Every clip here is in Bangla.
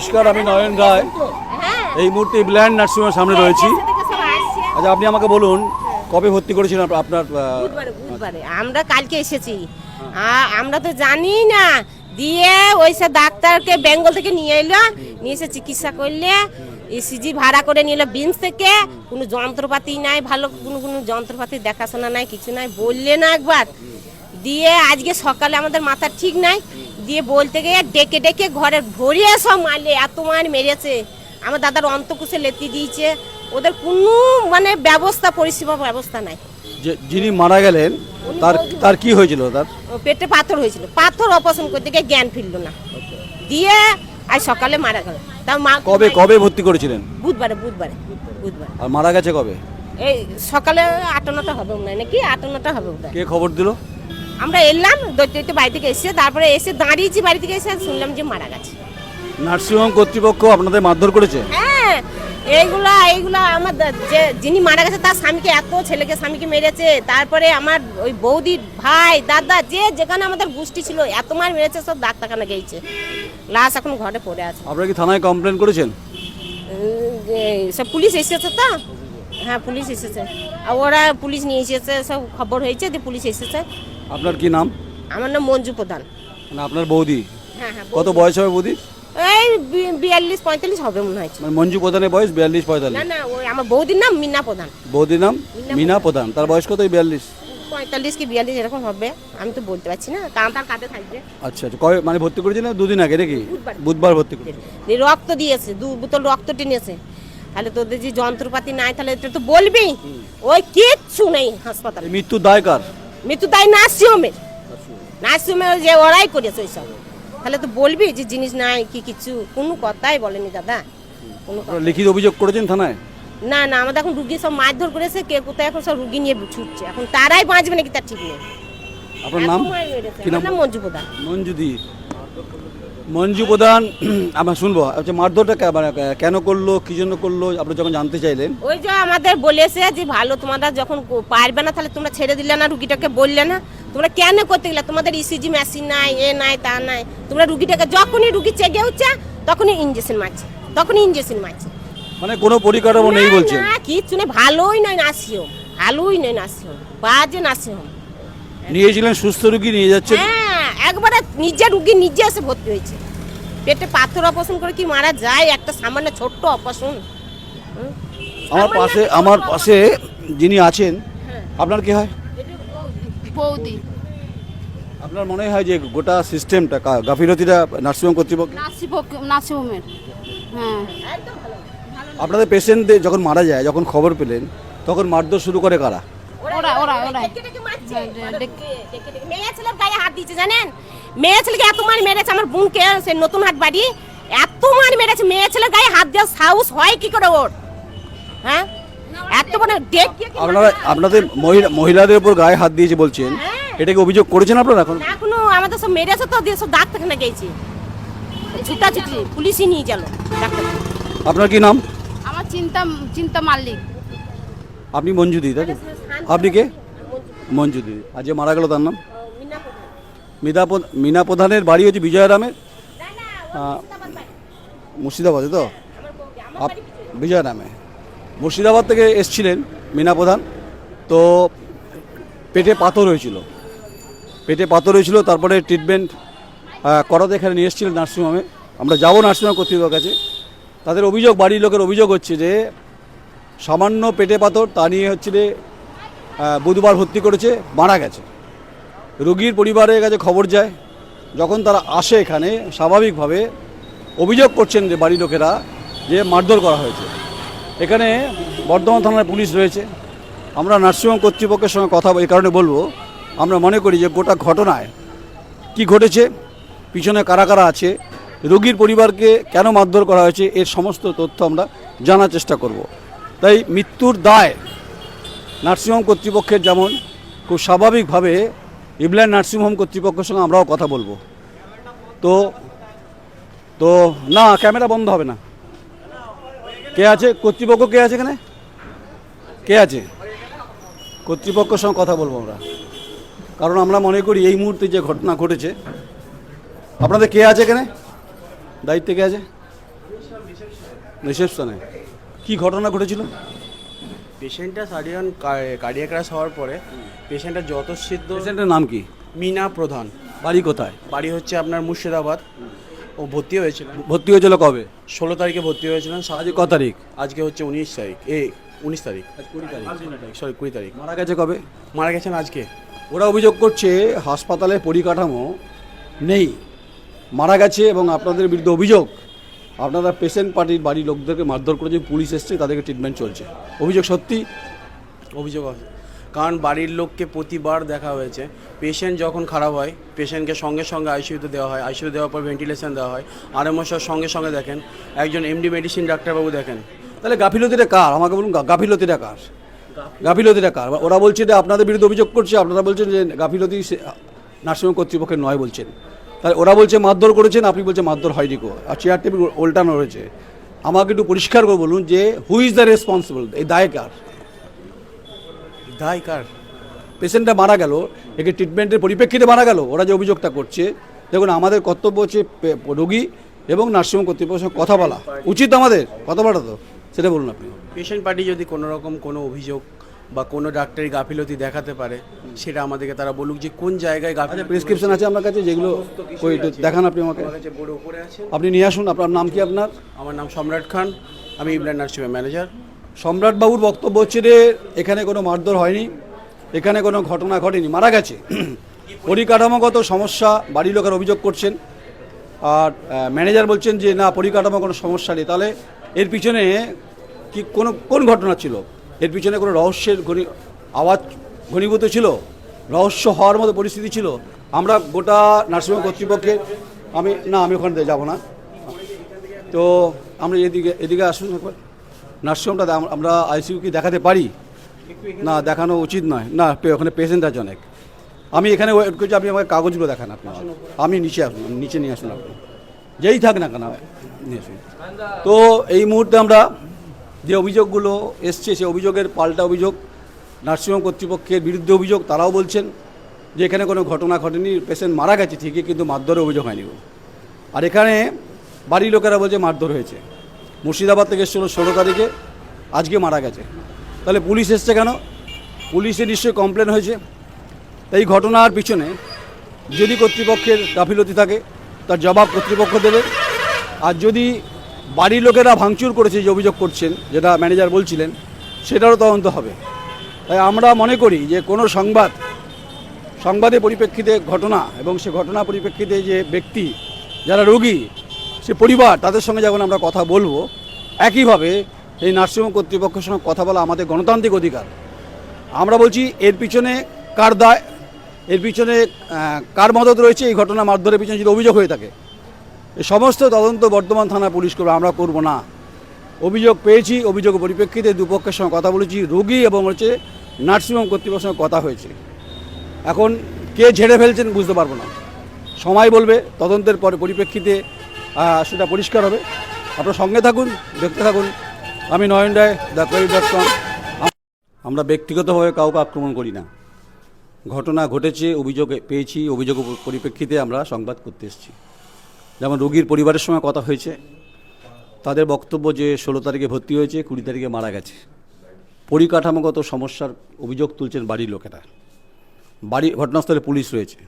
হ্যাঁ নমস্কার আমি নয়ন রায়। হ্যাঁ এই মুহূর্তে ব্ল্যান্ড নার্সিং নার্সিংহোমের সামনে রয়েছি। সব আসছে। আচ্ছা আপনি আমাকে বলুন কবে ভর্তি করেছিলেন আপনার আমরা কালকে এসেছি। আমরা তো জানি না। দিয়ে ওই সব ডাক্তারকে বেঙ্গল থেকে নিয়ে এলো নিয়ে এসে চিকিৎসা করলে ইসিজি ভাড়া করে নিয়ে এলো বিমস থেকে। কোনো যন্ত্রপাতি নাই ভালো কোনো কোনো যন্ত্রপাতি দেখাশোনা নাই কিছু নাই বললে না একবার। দিয়ে আজকে সকালে আমাদের মাথা ঠিক নাই। দিয়ে বলতে গিয়ে ডেকে ডেকে ঘরে ভরিয়ে সব মারলে এত মার মেরেছে। আমার দাদার অন্তকুশে লেতি দিয়েছে। ওদের কোনো মানে ব্যবস্থা পরিষেবা ব্যবস্থা নাই। যিনি মারা গেলেন তার তার কি হয়েছিল তার? পেটে পাথর হয়েছিল। পাথর অপারেশন করতে গিয়ে জ্ঞান ফিরল না। দিয়ে আজ সকালে মারা গেল। তার মা কবে কবে ভর্তি করেছিলেন? বুধবারে বুধবারে বুধবার। আর মারা গেছে কবে? এই সকালে আটান্নটা হবে হয় নাকি আটান্নটা হবে কে খবর দিল? আমরা এলাম দৈত্য বাড়ি থেকে এসে তারপরে এসে দাঁড়িয়েছি বাড়ি থেকে এসে শুনলাম যে মারা গেছে। নার্সিংহোম কর্তৃপক্ষ আপনাদের মারধর করেছে? হ্যাঁ এইগুলা এইগুলা আমার যে যিনি মারা গেছে তার স্বামীকে এত ছেলেকে স্বামীকে মেরেছে তারপরে আমার ওই বৌদির ভাই দাদা যে যেখানে আমাদের গোষ্ঠী ছিল এত মার মেরেছে সব ডাক্তারখানা গেছে লাশ এখন ঘরে পড়ে আছে। আপনারা কি থানায় কমপ্লেন করেছেন? সব পুলিশ এসেছে তো? হ্যাঁ পুলিশ এসেছে। আর ওরা পুলিশ নিয়ে এসেছে সব খবর হয়েছে যে পুলিশ এসেছে। আপনার কি নাম? আমার নাম মঞ্জু প্রধান। মানে আপনার বৌদি? হ্যাঁ হ্যাঁ কত বয়স হবে বৌদি? এই বিয়াল্লিশ পঁয়তাল্লিশ হবে মনে হয়। মানে মঞ্জু প্রধানের বয়স বিয়াল্লিশ না পঁয়তাল্লিশ? না ওই আমার বৌদির নাম মিনা প্রধান। বৌদির নাম মিনা প্রধান। তার বয়স কত বিয়াল্লিশ? পঁয়তাল্লিশ কি বিয়াল্লিশ এরকম হবে? আমি তো বলতে পারছি না। কারণ তার কাঁধে থাকবে। আচ্ছা আচ্ছা। কবে মানে ভর্তি করেছিলেন দুদিন আগে নাকি? বুধবার। ভর্তি করেছিলেন দিয়ে রক্ত দিয়েছে দু বোতল রক্ত টেনেছে। তাহলে তোদের যে যন্ত্রপাতি নাই তাহলে এটা তো বলবি? ওই কিচ্ছু নেই হাসপাতালে। মৃত্যু মৃত্যুর দায় কার? মৃত্যু তাই নার্সিংহোমে ওই যে ওরাই করেছে ওইসব। তাহলে তো বলবি যে জিনিস নাই কি কিছু? কোনো কথাই বলেনি দাদা। কোনো কথা- লিখিত অভিযোগ করেছেন থানায়? না না আমাদের এখন রুগী সব মাছ মারধর করেছে কে কোথায় এখন সব রুগী নিয়ে ছুটছে। এখন তারাই বাঁচবে নাকি তার ঠিক নেই? আপনার নাম? কি নাম মঞ্জু প্রধান। মঞ্জুদি। মঞ্জু প্রধান আমরা শুনব। আচ্ছা মারধরটা মানে কেন করল কি জন্য করল আপনি যখন জানতে চাইলেন। ওই যে আমাদের বলেছে যে ভালো তোমরা যখন পারবে না তাহলে তোমরা ছেড়ে দিলে না রুগীটাকে বললে না। তোমরা কেন করতে গেলে? তোমাদের ইসিজি মেশিন নাই এ নাই তা নাই। তোমরা রুগীটাকে যখনই রুগী চেগে উঠছে তখনই ইঞ্জেকশন মারছে তখনই ইঞ্জেকশন মারছে। মানে কোনো পরিকাঠামো নেই বলছে না কিচ্ছু নেই। ভালোই নয় নাসিও ভালোই নয় নার্সিংহোম বাজে নার্সিংহোম। নিয়েছিলেন সুস্থ রুগী নিয়ে যাচ্ছে হ্যাঁ একবারে নিজে রুগী নিজে এসে ভর্তি হয়েছে। পেটে পাথর অপারেশন করে কি মারা যায়? একটা সামান্য ছোট্ট অপারেশন আমার পাশে আমার পাশে যিনি আছেন আপনার কি হয়? বৌদি। আপনার মনে হয় যে গোটা সিস্টেমটা গাফিলতিটা নার্সিংহোম কর্তৃপক্ষ নাসিমের হ্যাঁ। আপনাদের পেশেন্টদের যখন মারা যায় যখন খবর পেলেন তখন মারধর শুরু করে কারা? ওরা ওরা ওরা। হ্যাঁ। মেয়ে ছেলের গায়ে হাত দিয়েছে জানেন? মেয়ে ছেলেকে এত মার মেরেছে আমার বোনকে সে নতুন হাট বাড়ি। এত মার মেরেছে মেয়ে ছেলের গায়ে হাত দেওয়ার সাহস হয় কি করে ওর? হ্যাঁ? এত বড় ডেকে আপনারা আপনাদের মহিলা মহিলাদের উপর গায়ে হাত দিয়েছে বলছেন। হ্যাঁ। এটা কি অভিযোগ করেছেন আপনারা এখন? এখনও আমাদের সব মেরেছে তো দিয়ে সব ডাক্তারখানা গেছি। ছুটা ছুটি পুলিশই নিয়ে গেল ডাক্তার আপনার কি নাম? আমার চিন্তা চিন্তা মাল্লিক। আপনি মঞ্জুদি তাই তো? আপনি কে? মঞ্জুদি আর যে মারা গেল তার নাম? মিনা মিনা প্রধানের বাড়ি হচ্ছে বিজয়রামের মুর্শিদাবাদে তো? আপ- বিজয়রামে। মুর্শিদাবাদ থেকে এসছিলেন মিনা প্রধান। তো পেটে পাথর হয়েছিল। পেটে পাথর হয়েছিল তারপরে ট্রিটমেন্ট করাতে এখানে নিয়ে এসেছিলেন নার্সিংহোমে। আমরা যাব নার্সিংহোম কর্তৃপক্ষের কাছে। তাদের অভিযোগ বাড়ির লোকের অভিযোগ হচ্ছে যে সামান্য পেটে পাথর তা নিয়ে হচ্ছে যে বুধবার ভর্তি করেছে মারা গেছে। রোগীর পরিবারের কাছে খবর যায়, যখন তারা আসে এখানে, স্বাভাবিকভাবে অভিযোগ করছেন যে বাড়ির লোকেরা যে মারধর করা হয়েছে। এখানে বর্ধমান থানার পুলিশ রয়েছে। আমরা নার্সিংহোম কর্তৃপক্ষের সঙ্গে কথা এই কারণে বলব, আমরা মনে করি যে গোটা ঘটনায় কি ঘটেছে, পিছনে কারা কারা আছে, রোগীর পরিবারকে কেন মারধর করা হয়েছে, এর সমস্ত তথ্য আমরা জানার চেষ্টা করব। তাই মৃত্যুর দায় নার্সিংহোম কর্তৃপক্ষের যেমন, খুব স্বাভাবিকভাবে ইবল্যান্ড নার্সিংহোম কর্তৃপক্ষের সঙ্গে আমরাও কথা বলব। তো তো, না, ক্যামেরা বন্ধ হবে না। কে আছে? কর্তৃপক্ষ কে আছে এখানে? কে আছে? কর্তৃপক্ষের সঙ্গে কথা বলব আমরা। কারণ আমরা মনে করি এই মুহূর্তে যে ঘটনা ঘটেছে। আপনাদের কে আছে এখানে? দায়িত্বে কে আছে? রিসেপশনে। কি ঘটনা ঘটেছিল? পেশেন্টটা সাডিয়ান কার্ডিয়াক ক্রাশ হওয়ার পরে পেশেন্টটা যত সিদ্ধ পেশেন্টের নাম কি? মিনা প্রধান। বাড়ি কোথায়? বাড়ি হচ্ছে আপনার মুর্শিদাবাদ। ও ভর্তি হয়েছিল ভর্তি হয়েছিল কবে? ষোলো তারিখে ভর্তি হয়েছিলেন। আজ ক তারিখ? আজকে হচ্ছে উনিশ তারিখ। এই উনিশ তারিখ। কুড়ি তারিখ। সরি কুড়ি তারিখ। মারা গেছে কবে? মারা গেছেন আজকে। ওরা অভিযোগ করছে হাসপাতালে পরিকাঠামো নেই। মারা গেছে এবং আপনাদের বিরুদ্ধে অভিযোগ। আপনারা পেশেন্ট পার্টির বাড়ির লোকদেরকে মারধর করেছে পুলিশ এসছে তাদেরকে ট্রিটমেন্ট চলছে। অভিযোগ সত্যি? অভিযোগ আছে। কারণ বাড়ির লোককে প্রতিবার দেখা হয়েছে। পেশেন্ট যখন খারাপ হয় পেশেন্টকে সঙ্গে সঙ্গে আইসিইউতে দেওয়া হয়। আইসিইউ দেওয়ার পর ভেন্টিলেশন দেওয়া হয়। আর আরএমওসার সঙ্গে সঙ্গে দেখেন। একজন এমডি মেডিসিন ডাক্তারবাবু দেখেন। তাহলে গাফিলতিটা কার? আমাকে বলুন গাফিলতিটা কার? গাফিলতিটা কার? ওরা বলছে যে আপনাদের বিরুদ্ধে অভিযোগ করছে আপনারা বলছেন যে গাফিলতি নার্সিংহোম কর্তৃপক্ষের নয় বলছেন। তাহলে ওরা বলছে মারধর করেছেন আপনি বলছেন মারধর হয়নি কো আর চেয়ার টেবিল উল্টানো রয়েছে আমাকে একটু পরিষ্কার করে বলুন যে হু ইজ দ্য রেসপন্সিবল এই দায় কার? দায় কার? পেশেন্টটা মারা গেল একে ট্রিটমেন্টের পরিপ্রেক্ষিতে মারা গেল ওরা যে অভিযোগটা করছে। দেখুন আমাদের কর্তব্য হচ্ছে রোগী এবং নার্সিংহোম কর্তৃপক্ষের সঙ্গে কথা বলা। উচিত আমাদের? কথা বলা তো? সেটা বলুন আপনি। পেশেন্ট পার্টি যদি কোনো রকম কোনো অভিযোগ বা কোনো ডাক্তারি গাফিলতি দেখাতে পারে সেটা আমাদেরকে তারা বলুক যে কোন জায়গায় আচ্ছা গাফিলতি প্রেসক্রিপশন আছে আপনার কাছে যেগুলো ওই দেখান আপনি আমাকে। আমার কাছে বোর্ডে উপরে আছে। আপনি নিয়ে আসুন আপনার নাম কি আপনার? আমার নাম সম্রাট খান আমি ইবলান নার্সিংহোমের ম্যানেজার সম্রাট বাবুর বক্তব্য হচ্ছে যে এখানে কোনো মারধর হয়নি এখানে কোনো ঘটনা ঘটেনি মারা গেছে। পরিকাঠামোগত সমস্যা বাড়ির লোকের অভিযোগ করছেন। আর ম্যানেজার বলছেন যে না পরিকাঠামো কোনো সমস্যা নেই। তাহলে এর পিছনে কি কোনো কোন ঘটনা ছিল? এর পিছনে কোনো রহস্যের ঘনি আওয়াজ ঘনীভূত ছিল? রহস্য হওয়ার মতো পরিস্থিতি ছিল? আমরা গোটা নার্সিংহোম কর্তৃপক্ষের আমি, না, আমি ওখানে যাব না। তো আমরা এদিকে এদিকে আসুন নার্সিংহোমটা আমরা আইসিইউ কি দেখাতে পারি? না, দেখানো উচিত নয়। না ওখানে পেশেন্ট আছে অনেক। আমি এখানে ওয়েট করছি, আপনি আমাকে কাগজগুলো দেখান আপনার আমি নিচে আসুন, নিচে নিয়ে আসুন আপনি। যেই থাক না কেন নিয়ে আসুন। তো এই মুহূর্তে আমরা যে অভিযোগগুলো এসছে, সে অভিযোগের পাল্টা অভিযোগ, নার্সিংহোম কর্তৃপক্ষের বিরুদ্ধে অভিযোগ, তারাও বলছেন যে এখানে কোনো ঘটনা ঘটেনি, পেশেন্ট মারা গেছে ঠিকই, কিন্তু মারধরের অভিযোগ হয়নি। আর এখানে বাড়ির লোকেরা বলছে মারধর হয়েছে। মুর্শিদাবাদ থেকে এসেছিল ষোলো তারিখে, আজকে মারা গেছে। তাহলে পুলিশ এসছে কেন? পুলিশে নিশ্চয়ই কমপ্লেন হয়েছে। এই ঘটনার পিছনে যদি কর্তৃপক্ষের গাফিলতি থাকে, তার জবাব কর্তৃপক্ষ দেবে। আর যদি বাড়ির লোকেরা ভাঙচুর করেছে যে অভিযোগ করছেন, যেটা ম্যানেজার বলছিলেন, সেটারও তদন্ত হবে। তাই আমরা মনে করি যে কোনো সংবাদ সংবাদের পরিপ্রেক্ষিতে ঘটনা এবং সে ঘটনা পরিপ্রেক্ষিতে যে ব্যক্তি, যারা রোগী, সে পরিবার, তাদের সঙ্গে যখন আমরা কথা বলব, একইভাবে এই নার্সিংহোম কর্তৃপক্ষের সঙ্গে কথা বলা আমাদের গণতান্ত্রিক অধিকার। আমরা বলছি এর পিছনে কার দায়, এর পিছনে কার মদত রয়েছে এই ঘটনা মারধরের পিছনে যদি অভিযোগ হয়ে থাকে। সমস্ত তদন্ত বর্ধমান থানা পুলিশ করবে, আমরা করব না। অভিযোগ পেয়েছি, অভিযোগ পরিপ্রেক্ষিতে দুপক্ষের সঙ্গে কথা বলেছি, রোগী এবং হচ্ছে নার্সিংহোম কর্তৃপক্ষের সঙ্গে কথা হয়েছে। এখন কে ঝেড়ে ফেলছেন বুঝতে পারব না। সময় বলবে, তদন্তের পরে পরিপ্রেক্ষিতে সেটা পরিষ্কার হবে। আপনার সঙ্গে থাকুন, দেখতে থাকুন। আমি নয়ন রায়, দ্য কোয়েল আমরা ব্যক্তিগতভাবে কাউকে আক্রমণ করি না। ঘটনা ঘটেছে, অভিযোগ পেয়েছি, অভিযোগ পরিপ্রেক্ষিতে আমরা সংবাদ করতে এসেছি। যেমন রোগীর পরিবারের সঙ্গে কথা হয়েছে, তাদের বক্তব্য যে ষোলো তারিখে ভর্তি হয়েছে, কুড়ি তারিখে মারা গেছে। পরিকাঠামোগত সমস্যার অভিযোগ তুলছেন বাড়ির লোকেরা। বাড়ি, ঘটনাস্থলে পুলিশ রয়েছে।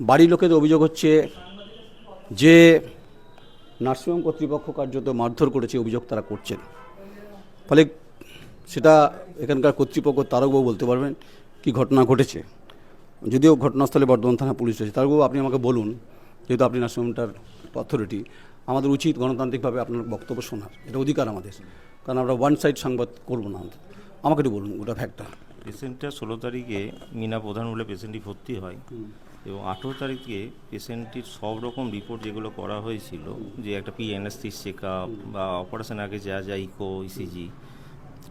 বাড়ির লোকেদের অভিযোগ হচ্ছে যে, নার্সিংহোম কর্তৃপক্ষ কার্যত মারধর করেছে অভিযোগ তারা করছেন। ফলে সেটা এখানকার কর্তৃপক্ষ তারকবাবু বলতে পারবেন কি ঘটনা ঘটেছে। যদিও ঘটনাস্থলে বর্ধমান থানা পুলিশ রয়েছে। তারকবাবু, আপনি আমাকে বলুন যেহেতু আপনি নার্সিংহোমটার অথরিটি আমাদের উচিত গণতান্ত্রিকভাবে আপনার বক্তব্য শোনার। এটা অধিকার আমাদের। কারণ আমরা ওয়ান সাইড সংবাদ করব না। আমাকে একটু বলুন ওটা ফ্যাক্টটা পেশেন্টটা ষোলো তারিখে মিনা প্রধান বলে পেশেন্টটি ভর্তি হয়। এবং আঠেরো তারিখে পেশেন্টটির সব রকম রিপোর্ট যেগুলো করা হয়েছিল যে একটা পিএনএসটির চেক আপ বা অপারেশন আগে যা যা ইকো ইসিজি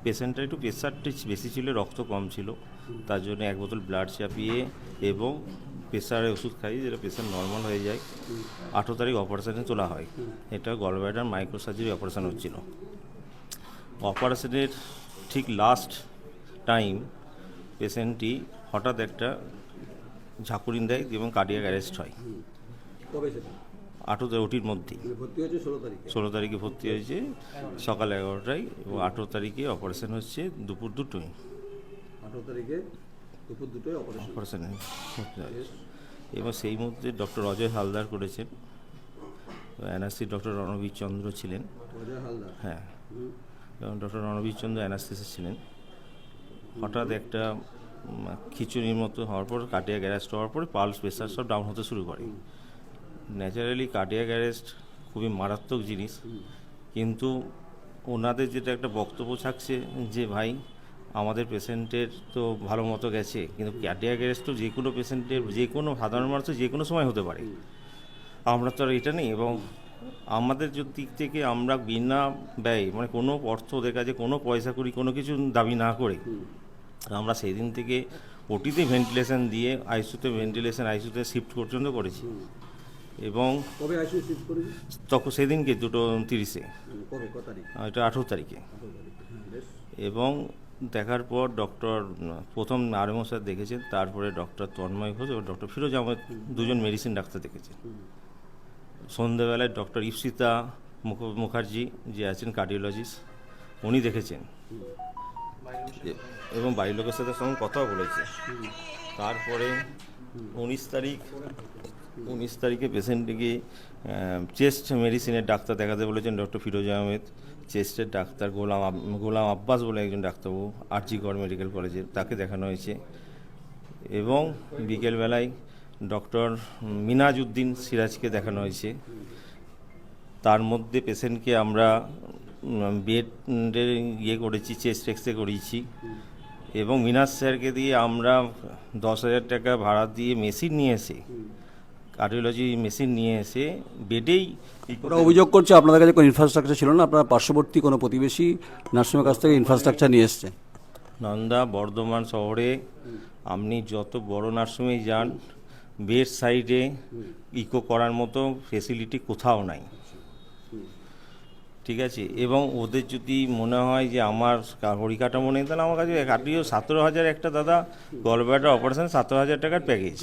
পেশেন্টটা একটু প্রেশারটি বেশি ছিল রক্ত কম ছিল। তার জন্য এক বোতল ব্লাড চাপিয়ে এবং প্রেশারের ওষুধ খাই যেটা পেশেন্ট নর্মাল হয়ে যায় আঠেরো তারিখ অপারেশানে তোলা হয়। এটা গলব্যাডার মাইক্রোসার্জারি অপারেশন হচ্ছিল। অপারেশনের ঠিক লাস্ট টাইম পেশেন্টটি হঠাৎ একটা ঝাঁকুরিন দেয় এবং কার্ডিয়াক অ্যারেস্ট হয়। আঠেরো ওটির মধ্যেই ভর্তি হয়েছে ষোলো তারিখে? ভর্তি হয়েছে সকাল এগারোটায় এবং আঠেরো তারিখে অপারেশন হচ্ছে দুপুর দুটোই আঠেরো তারিখে দুপুর দুটোয় অপারেশন অপারেশন এবং সেই মধ্যে ডক্টর অজয় হালদার করেছেন। এনআরসি ডক্টর রণবীর চন্দ্র ছিলেন। অজয় হালদার? হ্যাঁ। এবং ডক্টর রণবীর চন্দ্র অ্যানাস্থেসিস ছিলেন। হঠাৎ একটা খিচুড়ির মতো হওয়ার পর কার্ডিয়াক অ্যারেস্ট হওয়ার পরে পালস প্রেশার সব ডাউন হতে শুরু করে। ন্যাচারালি কার্ডিয়াক অ্যারেস্ট খুবই মারাত্মক জিনিস। কিন্তু ওনাদের যেটা একটা বক্তব্য থাকছে যে ভাই আমাদের পেশেন্টের তো ভালো মতো গেছে কিন্তু কার্ডিয়াক অ্যারেস্ট তো যে কোনো পেশেন্টের যে কোনো সাধারণ মানুষের যে কোনো সময় হতে পারে। আমরা তো আর এটা নেই এবং আমাদের দিক থেকে আমরা বিনা ব্যয় মানে কোনো অর্থ ওদের কাছে কোনো পয়সা করি কোনো কিছু দাবি না করে আমরা সেই দিন থেকে ওটিতে ভেন্টিলেশন দিয়ে আইসিউতে ভেন্টিলেশন আইসিউতে শিফট পর্যন্ত করেছি। এবং তখন সেদিনকে দুটো তিরিশে। এটা আঠেরো তারিখে। এবং দেখার পর ডক্টর প্রথম আরএমও স্যার দেখেছেন, তারপরে ডক্টর তন্ময় ঘোষ এবং ডক্টর ফিরোজ আহমেদ দুজন মেডিসিন ডাক্তার দেখেছেন। সন্ধেবেলায় ডক্টর ইপসিতা মুখ- মুখার্জি, যে আছেন কার্ডিওলজিস্ট উনি দেখেছেন। এবং বাড়ির লোকের সাথে সঙ্গে কথাও বলেছে। তারপরে উনিশ তারিখ, উনিশ তারিখে পেশেন্টকে চেস্ট মেডিসিনের ডাক্তার দেখাতে বলেছেন ডক্টর ফিরোজ আহমেদ। চেস্টের ডাক্তার গোলাম গোলাম আব্বাস বলে একজন ডাক্তারবাবু আরজিগড় মেডিকেল কলেজে, তাকে দেখানো হয়েছে। এবং বিকেলবেলায় ডক্টর মিনাজউদ্দিন সিরাজকে দেখানো হয়েছে। তার মধ্যে পেশেন্টকে আমরা বেডের ইয়ে করেছি, চেস্ট এক্সরে করিয়েছি। এবং মিনাজ স্যারকে দিয়ে আমরা দশ হাজার টাকা ভাড়া দিয়ে মেশিন নিয়ে এসে কার্ডিওলজি মেশিন নিয়ে এসে বেডেই ওরা অভিযোগ করছে আপনাদের কাছে কোনো ইনফ্রাস্ট্রাকচার ছিল না আপনার পার্শ্ববর্তী কোনো প্রতিবেশী নার্সিংয়ের কাছ থেকে ইনফ্রাস্ট্রাকচার নিয়ে এসছে। নন্দা বর্ধমান শহরে আপনি যত বড় নার্সিংয়ে যান বেড সাইডে ইকো করার মতো ফেসিলিটি কোথাও নাই। ঠিক আছে? এবং ওদের যদি মনে হয় যে আমার পরিকাঠামো নেই তাহলে আমার কাছে কাটিও সতেরো হাজার একটা দাদা গলব্যাটার অপারেশন সতেরো হাজার টাকার প্যাকেজ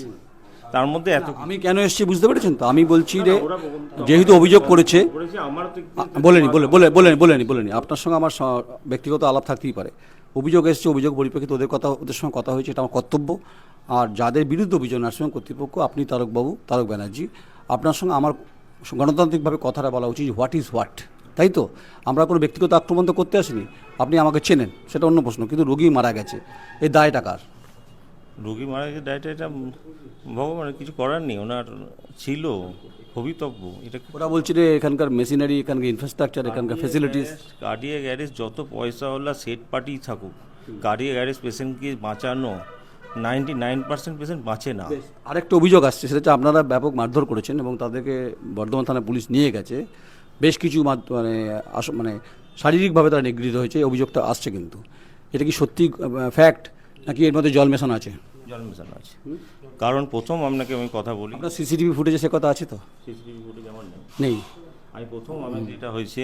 তার মধ্যে এত আমি কেন এসেছি বুঝতে পেরেছেন তো? আমি বলছি যে যেহেতু অভিযোগ করেছে বলেনি বলে বলে বলেনি বলেনি বলেনি। আপনার সঙ্গে আমার ব্যক্তিগত আলাপ থাকতেই পারে। অভিযোগ এসছে অভিযোগ পরিপ্রেক্ষিতে ওদের কথা ওদের সঙ্গে কথা হয়েছে এটা আমার কর্তব্য। আর যাদের বিরুদ্ধে অভিযোগ নার্সিং কর্তৃপক্ষ আপনি তারকবাবু তারক ব্যানার্জি আপনার সঙ্গে আমার গণতান্ত্রিকভাবে কথাটা বলা উচিত হোয়াট ইজ হোয়াট? তাই তো? আমরা কোনো ব্যক্তিগত আক্রমণ তো করতে আসিনি। আপনি আমাকে চেনেন সেটা অন্য প্রশ্ন কিন্তু রোগী মারা গেছে। এই দায় টাকার রোগী মারা গেছে ডায়েটে এটা ভগবানের কিছু করার নেই ওনার ছিল ভবিতব্য এটা ওরা বলছে যে এখানকার মেশিনারি এখানকার ইনফ্রাস্ট্রাকচার এখানকার ফেসিলিটিস কার্ডিয়াক অ্যারেস্ট যত পয়সা হলো সেট পার্টি থাকুক কার্ডিয়াক অ্যারেস্ট পেশেন্টকে বাঁচানো নাইনটি নাইন পার্সেন্ট পেশেন্ট বাঁচে না। আরেকটা অভিযোগ আসছে সেটা হচ্ছে আপনারা ব্যাপক মারধর করেছেন এবং তাদেরকে বর্ধমান থানা পুলিশ নিয়ে গেছে। বেশ কিছু মানে মানে শারীরিকভাবে তারা নিগৃহীত হয়েছে এই অভিযোগটা আসছে কিন্তু। এটা কি সত্যি ফ্যাক্ট নাকি এর মধ্যে জল মেশানো আছে? জল মেশানো আছে। কারণ প্রথম আপনাকে আমি কথা বলি আপনার সিসিটিভি ফুটেজে সে কথা আছে তো? সিসিটিভি ফুটেজ আমার নেই। নেই। আমি প্রথম আমি যেটা হয়েছে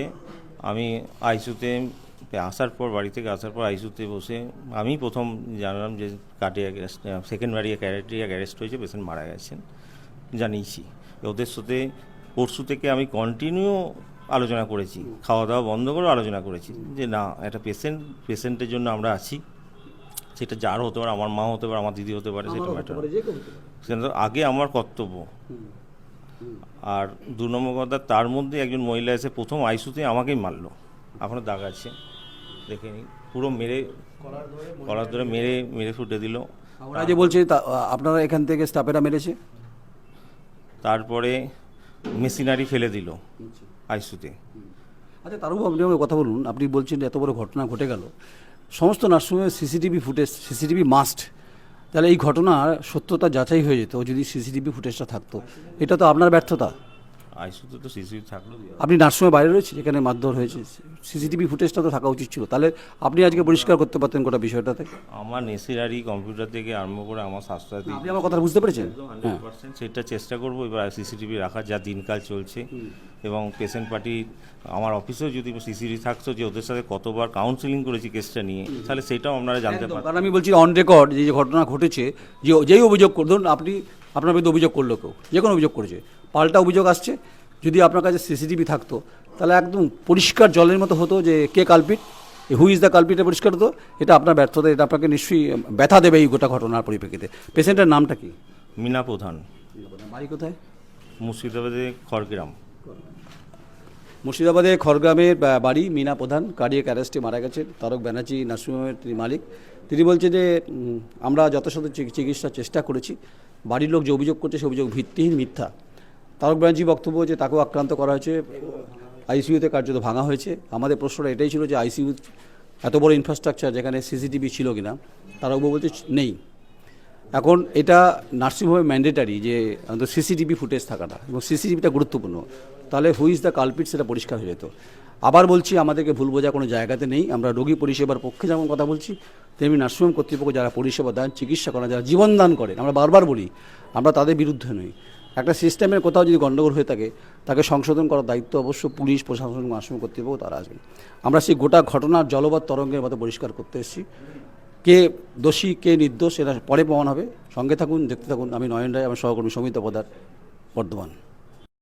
আমি আইসুতে আসার পর বাড়ি থেকে আসার পর আইসুতে বসে আমি প্রথম জানলাম যে কার্ডিয়াক সেকেন্ড বাড়ি ক্যারেটিয়াক অ্যারেস্ট হয়েছে পেশেন্ট মারা গেছেন জানিয়েছি। ওদের সাথে পরশু থেকে আমি কন্টিনিউ আলোচনা করেছি। খাওয়া দাওয়া বন্ধ করে আলোচনা করেছি যে না একটা পেশেন্ট পেশেন্টের জন্য আমরা আছি। সেটা যার হতে পারে আমার মা হতে পারে আমার দিদি হতে পারে সেটা ম্যাটার সেটা আগে আমার কর্তব্য। আর দু নম্বর কথা তার মধ্যে একজন মহিলা এসে প্রথম আইসুতে আমাকেই মারলো। এখনও দাগ আছে দেখে নিই পুরো মেরে কলার ধরে মেরে মেরে ফুটে দিল। ওরা যে বলছে আপনারা এখান থেকে স্টাফেরা মেরেছে? তারপরে মেশিনারি ফেলে দিল আইসুতে আচ্ছা তারও আপনি কথা বলুন। আপনি বলছেন এত বড় ঘটনা ঘটে গেল। সমস্ত নার্সিংহোমে সিসিটিভি ফুটেজ, সিসিটিভি মাস্ট। তাহলে এই ঘটনার সত্যতা যাচাই হয়ে যেত যদি সিসিটিভি ফুটেজটা থাকতো। এটা তো আপনার ব্যর্থতা। আইসুতে তো সিসিটিভি থাকল আপনি নার্সিংহোমে বাইরে রয়েছে যেখানে মারধর হয়েছে। সিসিটিভি ফুটেজটা তো থাকা উচিত ছিল। তাহলে আপনি আজকে পরিষ্কার করতে পারতেন গোটা বিষয়টাতে আমার মেশিনারি কম্পিউটার থেকে আরম্ভ করে আমার স্বাস্থ্যসাথী আপনি আমার কথা বুঝতে পেরেছেন? হ্যাঁ। হান্ড্রেড পার্সেন্ট সেটা চেষ্টা করব এবার সিসিটিভি রাখার যা দিনকাল চলছে। এবং পেশেন্ট পার্টি আমার অফিসেও যদি সিসিটিভি থাকতো যে ওদের সাথে কতবার কাউন্সিলিং করেছি কেসটা নিয়ে তাহলে সেটাও আপনারা জানতে পারতেন। কারণ আমি বলছি অন রেকর্ড যে ঘটনা ঘটেছে যে যেই অভিযোগ ধরুন আপনি আপনার বিরুদ্ধে অভিযোগ করল কেউ যে কোনো অভিযোগ করেছে। পাল্টা অভিযোগ আসছে যদি আপনার কাছে সিসিটিভি থাকতো তাহলে একদম পরিষ্কার জলের মতো হতো যে কে কালপিট হু ইজ দ্য কালপিটে পরিষ্কার হতো এটা আপনার ব্যর্থতা এটা আপনাকে নিশ্চয়ই ব্যথা দেবে এই গোটা ঘটনার পরিপ্রেক্ষিতে। পেশেন্টের নামটা কি? মিনা প্রধান। বাড়ি কোথায়? মুর্শিদাবাদে খড়গ্রাম। মুর্শিদাবাদে খড়গ্রামের বাড়ি মিনা প্রধান কার্ডিয়াক অ্যারেস্টে মারা গেছেন তারক ব্যানার্জি নার্সিংহোমের তিনি মালিক। তিনি বলছে যে আমরা যথাযথ চিকিৎসার চেষ্টা করেছি বাড়ির লোক যে অভিযোগ করছে সে অভিযোগ ভিত্তিহীন মিথ্যা। তারক ব্যানার্জি বক্তব্য যে তাকেও আক্রান্ত করা হয়েছে, আইসিইউতে কার্যত ভাঙা হয়েছে। আমাদের প্রশ্নটা এটাই ছিল যে আইসিইউ এত বড় ইনফ্রাস্ট্রাকচার যেখানে সিসিটিভি ছিল কিনা তারকবাবু বলছে নেই। এখন এটা নার্সিংহোমে ম্যান্ডেটারি যে আমাদের সিসিটিভি ফুটেজ থাকাটা এবং সিসিটিভিটা গুরুত্বপূর্ণ। তাহলে হু ইজ দ্য কালপিট সেটা পরিষ্কার হয়ে যেত। আবার বলছি, আমাদেরকে ভুল বোঝা কোনো জায়গাতে নেই। আমরা রোগী পরিষেবার পক্ষে যেমন কথা বলছি, তেমনি নার্সিংহোম কর্তৃপক্ষ যারা পরিষেবা দেন, চিকিৎসা করেন, যারা জীবনদান করেন, আমরা বারবার বলি, আমরা তাদের বিরুদ্ধে নই। একটা সিস্টেমের কোথাও যদি গণ্ডগোল হয়ে থাকে, তাকে সংশোধন করার দায়িত্ব অবশ্য পুলিশ, প্রশাসন আসন কর্তৃপক্ষ তারা আসবেন আমরা সেই গোটা ঘটনার জলবাদ তরঙ্গের মতো পরিষ্কার করতে এসেছি। কে দোষী, কে নির্দোষ এটা পরে প্রমাণ হবে। সঙ্গে থাকুন, দেখতে থাকুন। আমি নয়ন রায়, আমার সহকর্মী সমিত পদার বর্ধমান।